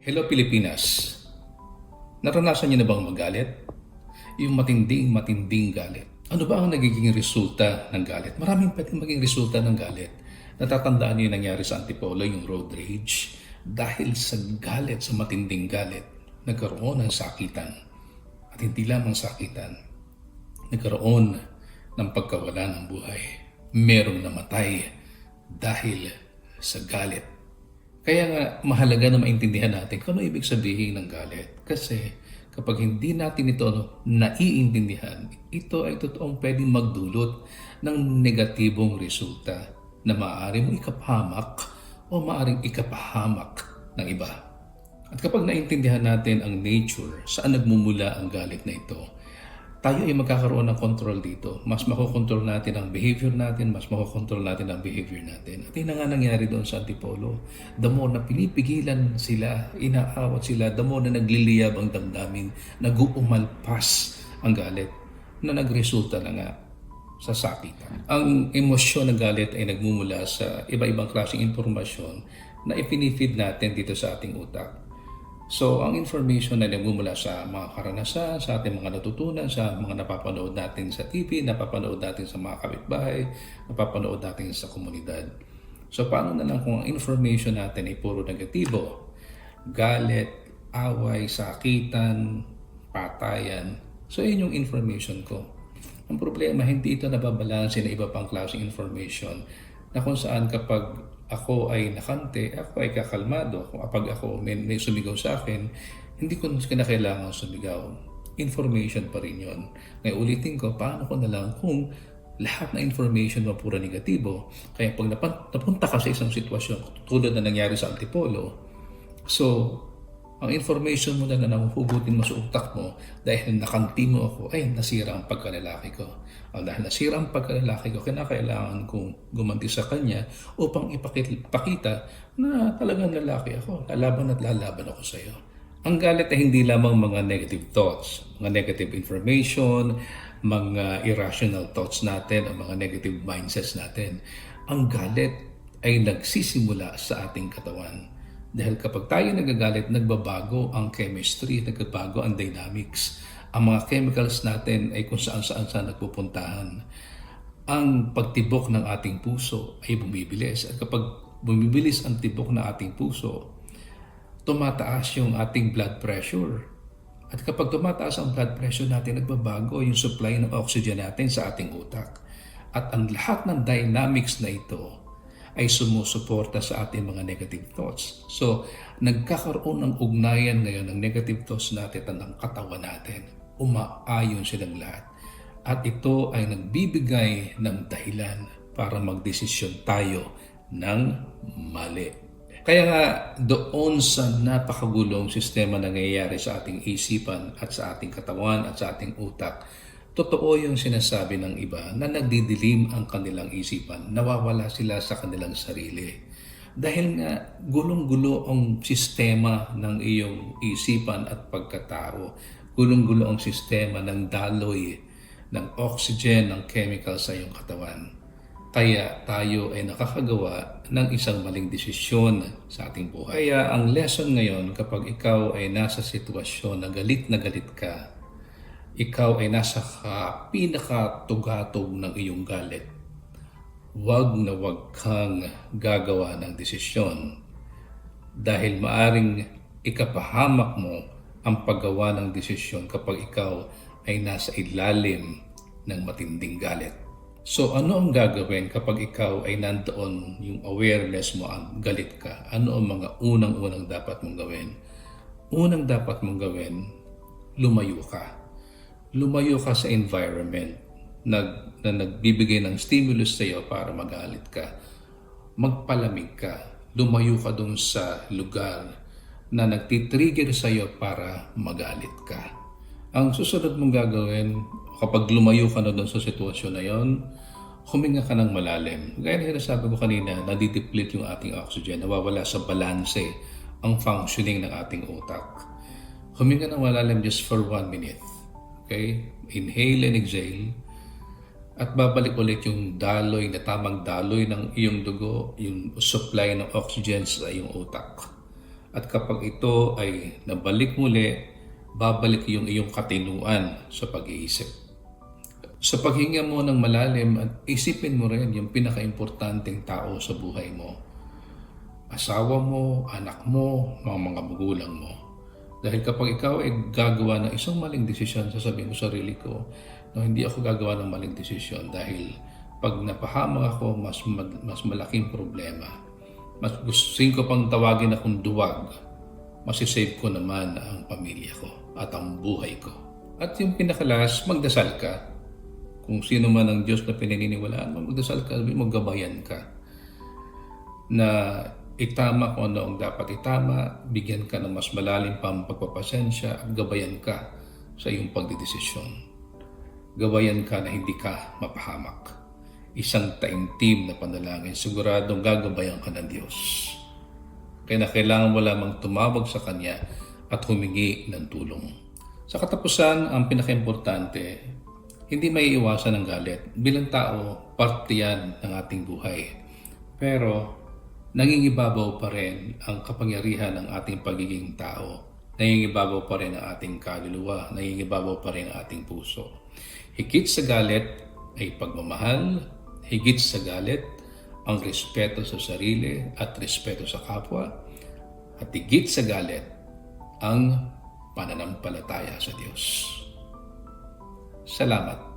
Hello Pilipinas! Naranasan niyo na bang magalit? Yung matinding matinding galit. Ano ba ang nagiging resulta ng galit? Maraming pwedeng maging resulta ng galit. Natatandaan niyo yung nangyari sa Antipolo, yung road rage. Dahil sa galit, sa matinding galit, nagkaroon ng sakitan. At hindi lamang sakitan, nagkaroon ng pagkawala ng buhay. Merong namatay dahil sa galit. Kaya nga mahalaga na maintindihan natin kung ano ibig sabihin ng galit. Kasi kapag hindi natin ito naiintindihan, ito ay totoong pwedeng magdulot ng negatibong resulta na maaari mo ikapahamak o maaaring ikapahamak ng iba. At kapag naintindihan natin ang nature, saan nagmumula ang galit na ito, tayo ay magkakaroon ng control dito. Mas makokontrol natin ang behavior natin, mas makokontrol natin ang behavior natin. At yun na nga nangyari doon sa Antipolo. The more na pinipigilan sila, inaawat sila, the more na nagliliyab ang damdamin, nag-uumalpas ang galit, na nagresulta na nga sa sakitan. Ang emosyon ng galit ay nagmumula sa iba-ibang klaseng impormasyon na ipinifeed natin dito sa ating utak. So, ang information na nagmumula sa mga karanasan, sa ating mga natutunan, sa mga napapanood natin sa TV, napapanood natin sa mga kapitbahay, napapanood natin sa komunidad. So, paano na lang kung ang information natin ay puro negatibo? Galit, away, sakitan, patayan. So, yun yung information ko. Ang problema, hindi ito nababalansin na iba pang klaseng information na kung saan kapag ako ay nakante, ako ay kakalmado. Kapag ako may, may sumigaw sa akin, hindi ko na kailangan sumigaw. Information pa rin yun. Ngayon ulitin ko, paano ko na lang kung lahat na information mo pura negatibo. Kaya pag napunta ka sa isang sitwasyon, tulad na nangyari sa Antipolo, so ang information mo na na nahuhugutin mo sa utak mo dahil nakanti mo ako, ay nasira ang pagkalalaki ko. O dahil nasira ang pagkalalaki ko, kinakailangan kong gumanti sa kanya upang ipakita na talagang lalaki ako. Lalaban at lalaban ako sa iyo. Ang galit ay hindi lamang mga negative thoughts, mga negative information, mga irrational thoughts natin, o mga negative mindsets natin. Ang galit ay nagsisimula sa ating katawan. Dahil kapag tayo nagagalit, nagbabago ang chemistry, nagbabago ang dynamics. Ang mga chemicals natin ay kung saan saan saan nagpupuntahan. Ang pagtibok ng ating puso ay bumibilis. At kapag bumibilis ang tibok ng ating puso, tumataas yung ating blood pressure. At kapag tumataas ang blood pressure natin, nagbabago yung supply ng oxygen natin sa ating utak. At ang lahat ng dynamics na ito ay sumusuporta sa ating mga negative thoughts. So, nagkakaroon ng ugnayan ngayon ng negative thoughts natin at ng katawan natin. Umaayon silang lahat. At ito ay nagbibigay ng dahilan para magdesisyon tayo ng mali. Kaya nga doon sa napakagulong sistema na nangyayari sa ating isipan at sa ating katawan at sa ating utak, totoo yung sinasabi ng iba na nagdidilim ang kanilang isipan, nawawala sila sa kanilang sarili. Dahil nga gulong-gulo ang sistema ng iyong isipan at pagkatao, gulong-gulo ang sistema ng daloy, ng oxygen, ng chemical sa iyong katawan. Kaya tayo ay nakakagawa ng isang maling desisyon sa ating buhay. Kaya ang lesson ngayon kapag ikaw ay nasa sitwasyon na galit na galit ka, ikaw ay nasa ka, pinakatugatog ng iyong galit. Huwag na huwag kang gagawa ng desisyon dahil maaring ikapahamak mo ang paggawa ng desisyon kapag ikaw ay nasa ilalim ng matinding galit. So ano ang gagawin kapag ikaw ay nandoon yung awareness mo ang galit ka? Ano ang mga unang-unang dapat mong gawin? Unang dapat mong gawin, lumayo ka. Lumayo ka sa environment na, na nagbibigay ng stimulus sa iyo para magalit ka. Magpalamig ka. Lumayo ka dun sa lugar na nagtitrigger sa iyo para magalit ka. Ang susunod mong gagawin kapag lumayo ka na doon sa sitwasyon na yon, huminga ka ng malalim. Gaya na sinasabi ko kanina, nadideplete yung ating oxygen, nawawala sa balanse ang functioning ng ating utak. Huminga ng malalim just for one minute. Okay? Inhale and exhale. At babalik ulit yung daloy na tamang daloy ng iyong dugo, yung supply ng oxygen sa iyong utak. At kapag ito ay nabalik muli, babalik yung iyong katinuan sa pag-iisip. Sa paghinga mo ng malalim at isipin mo rin yung pinaka-importanting tao sa buhay mo. Asawa mo, anak mo, mga mga magulang mo. Dahil kapag ikaw ay gagawa ng isang maling desisyon, sasabihin ko sa sarili ko, no, hindi ako gagawa ng maling desisyon dahil pag napahamang ako, mas, mas malaking problema. Mas gusto ko pang tawagin akong duwag, masisave ko naman ang pamilya ko at ang buhay ko. At yung pinakalas, magdasal ka. Kung sino man ang Diyos na pinaniniwalaan mo, magdasal ka, maggabayan ka. Na itama kung ano ang dapat itama, bigyan ka ng mas malalim pang pagpapasensya at gabayan ka sa iyong pagdidesisyon. Gabayan ka na hindi ka mapahamak. Isang taimtim na panalangin, siguradong gagabayan ka ng Diyos. Kaya na kailangan mo lamang tumawag sa Kanya at humingi ng tulong. Sa katapusan, ang pinakaimportante, hindi may iwasan ng galit. Bilang tao, parte yan ng ating buhay. Pero, nangingibabaw pa rin ang kapangyarihan ng ating pagiging tao. Nangingibabaw pa rin ang ating kaluluwa. Nangingibabaw pa rin ang ating puso. Higit sa galit ay pagmamahal. Higit sa galit, ang respeto sa sarili at respeto sa kapwa. At higit sa galit, ang pananampalataya sa Diyos. Salamat.